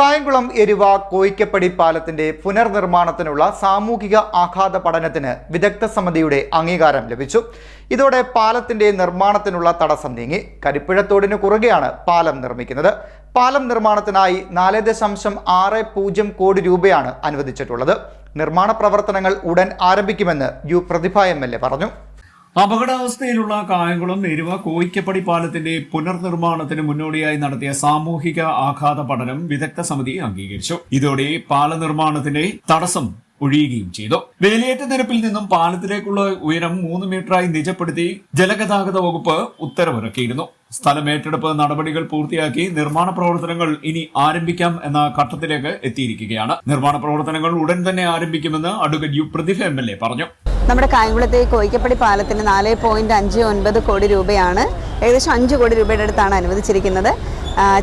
കായംകുളം എരുവ കോയിക്കപ്പടി പാലത്തിന്റെ പുനർനിർമ്മാണത്തിനുള്ള സാമൂഹിക ആഘാത പഠനത്തിന് വിദഗ്ധ സമിതിയുടെ അംഗീകാരം ലഭിച്ചു. ഇതോടെ പാലത്തിന്റെ നിർമ്മാണത്തിനുള്ള തടസ്സം നീങ്ങി. കരിപ്പുഴത്തോടിനു കുറുകെയാണ് പാലം നിർമ്മിക്കുന്നത്. പാലം നിർമ്മാണത്തിനായി നാല് ദശാംശം ആറ് പൂജ്യം കോടി രൂപയാണ് അനുവദിച്ചിട്ടുള്ളത്. നിർമ്മാണ പ്രവർത്തനങ്ങൾ ഉടൻ ആരംഭിക്കുമെന്ന് U Prathibha M L A പറഞ്ഞു. അപകടാവസ്ഥയിലുള്ള കായംകുളം എരുവ കോയിക്കപ്പടി പാലത്തിന്റെ പുനർനിർമ്മാണത്തിന് മുന്നോടിയായി നടത്തിയ സാമൂഹിക ആഘാത പഠനം വിദഗ്ധ സമിതി അംഗീകരിച്ചു. ഇതോടെ പാല നിർമ്മാണത്തിന്റെ തടസ്സം ഒഴിയുകയും ചെയ്തു. വേലിയേറ്റ നിരപ്പിൽ നിന്നും പാലത്തിലേക്കുള്ള ഉയരം മൂന്ന് മീറ്ററായി നിജപ്പെടുത്തി ജലഗതാഗത വകുപ്പ് ഉത്തരവിറക്കിയിരുന്നു. സ്ഥലം ഏറ്റെടുപ്പ് നടപടികൾ പൂർത്തിയാക്കി നിർമ്മാണ പ്രവർത്തനങ്ങൾ ഇനി ആരംഭിക്കാം എന്ന ഘട്ടത്തിലേക്ക് എത്തിയിരിക്കുകയാണ്. നിർമ്മാണ പ്രവർത്തനങ്ങൾ ഉടൻ തന്നെ ആരംഭിക്കുമെന്ന് advocate U Prathibha M L A പറഞ്ഞു. നമ്മുടെ കായംകുളത്തെ കോയിക്കപ്പടി പാലത്തിന് നാല് പോയിന്റ് അഞ്ച് ഒൻപത് കോടി രൂപയാണ് ഏകദേശം അഞ്ച് കോടി രൂപയുടെ അടുത്താണ് അനുവദിച്ചിരിക്കുന്നത്.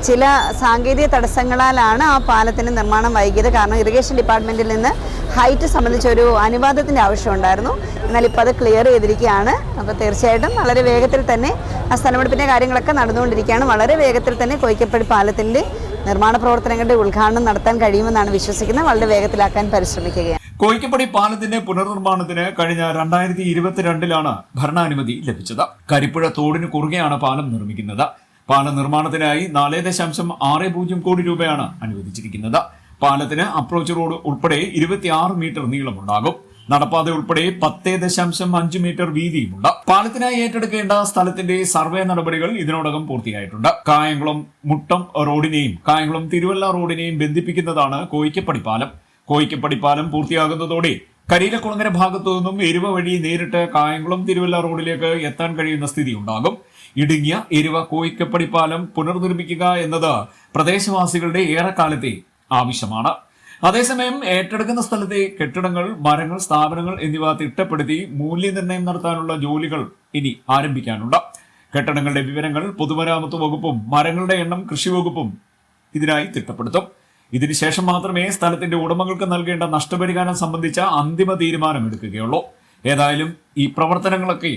ചില സാങ്കേതിക തടസ്സങ്ങളാലാണ് ആ പാലത്തിന് നിർമ്മാണം വൈകിയത്. കാരണം ഇറിഗേഷൻ ഡിപ്പാർട്ട്മെന്റിൽ നിന്ന് ഹൈറ്റ് സംബന്ധിച്ചൊരു അനുവാദത്തിന്റെ ആവശ്യമുണ്ടായിരുന്നു എന്നാൽ ഇപ്പോൾ അത് ക്ലിയർ ചെയ്തിരിക്കുകയാണ്. അപ്പോൾ തീർച്ചയായിട്ടും വളരെ വേഗത്തിൽ തന്നെ ആ സ്ഥലമെടുപ്പിന്റെ കാര്യങ്ങളൊക്കെ നടന്നുകൊണ്ടിരിക്കുകയാണ്. വളരെ വേഗത്തിൽ തന്നെ കോയിക്കപ്പടി പാലത്തിന്റെ നിർമ്മാണ പ്രവർത്തനങ്ങളുടെ ഉദ്ഘാടനം നടത്താൻ കഴിയുമെന്നാണ് വിശ്വസിക്കുന്നത്. വളരെ വേഗത്തിലാക്കാൻ പരിശ്രമിക്കുകയാണ്. കോയിക്കപ്പടി പാലത്തിന്റെ പുനർനിർമ്മാണത്തിന് കഴിഞ്ഞ രണ്ടായിരത്തി ഇരുപത്തിരണ്ടിലാണ് ഭരണാനുമതി ലഭിച്ചത്. കരിപ്പുഴ തോടിന് കുറുകെയാണ് പാലം നിർമ്മിക്കുന്നത്. പാല നിർമ്മാണത്തിനായി നാല് ദശാംശം ആറ് പൂജ്യം കോടി രൂപയാണ് അനുവദിച്ചിരിക്കുന്നത്. പാലത്തിന് അപ്രോച്ച് റോഡ് ഉൾപ്പെടെ ഇരുപത്തിയാറ് മീറ്റർ നീളമുണ്ടാകും. നടപ്പാത ഉൾപ്പെടെ പത്ത് ദശാംശം അഞ്ച് മീറ്റർ വീതിയുമുണ്ട്. പാലത്തിനായി ഏറ്റെടുക്കേണ്ട സ്ഥലത്തിന്റെ സർവേ നടപടികൾ ഇതിനോടകം പൂർത്തിയായിട്ടുണ്ട്. കായംകുളം മുട്ടം റോഡിനെയും കായംകുളം തിരുവല്ല റോഡിനെയും ബന്ധിപ്പിക്കുന്നതാണ് കോയിക്കപ്പടി പാലം. കോയിക്കപ്പടി പാലം പൂർത്തിയാകുന്നതോടെ കരീലക്കുളങ്ങര ഭാഗത്തു നിന്നും എരുവ വഴി നേരിട്ട് കായംകുളം തിരുവല്ല റോഡിലേക്ക് എത്താൻ കഴിയുന്ന സ്ഥിതി ഉണ്ടാകും. ഇടുങ്ങിയ എരുവ കോയിക്കപ്പടി പാലം പുനർനിർമ്മിക്കുക എന്നത് പ്രദേശവാസികളുടെ ഏറെക്കാലത്തെ ആവശ്യമാണ്. അതേസമയം ഏറ്റെടുക്കുന്ന സ്ഥലത്തെ കെട്ടിടങ്ങൾ മരങ്ങൾ സ്ഥാപനങ്ങൾ എന്നിവ തിട്ടപ്പെടുത്തി മൂല്യനിർണയം നടത്താനുള്ള ജോലികൾ ഇനി ആരംഭിക്കാനുണ്ട്. കെട്ടിടങ്ങളുടെ വിവരങ്ങൾ പൊതുമരാമത്ത് വകുപ്പും മരങ്ങളുടെ എണ്ണം കൃഷി വകുപ്പും ഇതിനായി തിട്ടപ്പെടുത്തും. ഇതിനുശേഷം മാത്രമേ സ്ഥലത്തിന്റെ ഉടമകൾക്ക് നൽകേണ്ട നഷ്ടപരിഹാരം സംബന്ധിച്ച അന്തിമ തീരുമാനം എടുക്കുകയുള്ളൂ. ഏതായാലും ഈ പ്രവർത്തനങ്ങളൊക്കെ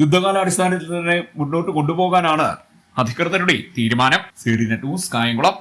യുദ്ധകാലാടിസ്ഥാനത്തിൽ തന്നെ മുന്നോട്ട് കൊണ്ടുപോകാനാണ് അധികൃതരുടെ തീരുമാനം. C D net news Kayamkulam.